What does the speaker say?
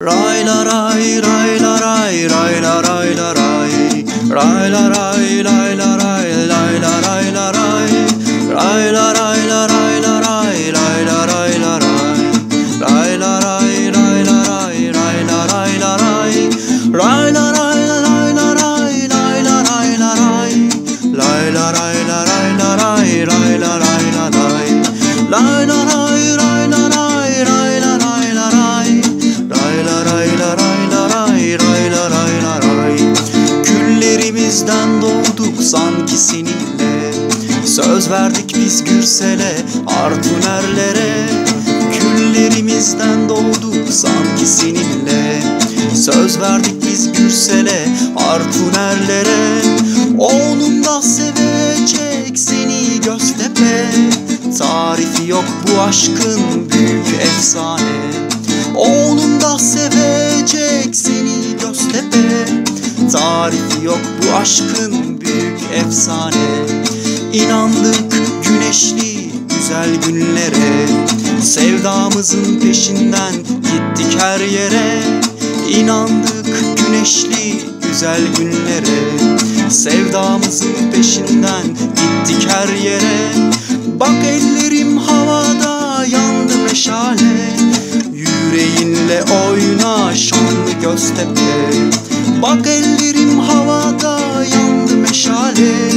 Rai la rai, rai la rai, rai la rai la rai. Küllerimizden doğduk sanki seninle. Söz verdik biz Gürsel'e Artunerlere Küllerimizden doğduk sanki seninle. Söz verdik biz Gürsel'e Artunerlere Oğlum da sevecek seni Göztepe. Tarifi yok bu aşkın büyük efsane. Oğlum da sevecek seni Göztepe. Tarifi yok aşkın büyük efsane. İnandık güneşli güzel günlere. Sevdamızın peşinden gittik her yere. İnandık güneşli güzel günlere. Sevdamızın peşinden gittik her yere. Bak ellerim havada yandı meşale. Yüreğinle oyna şanlı Göztepe. Bak ellerim meşale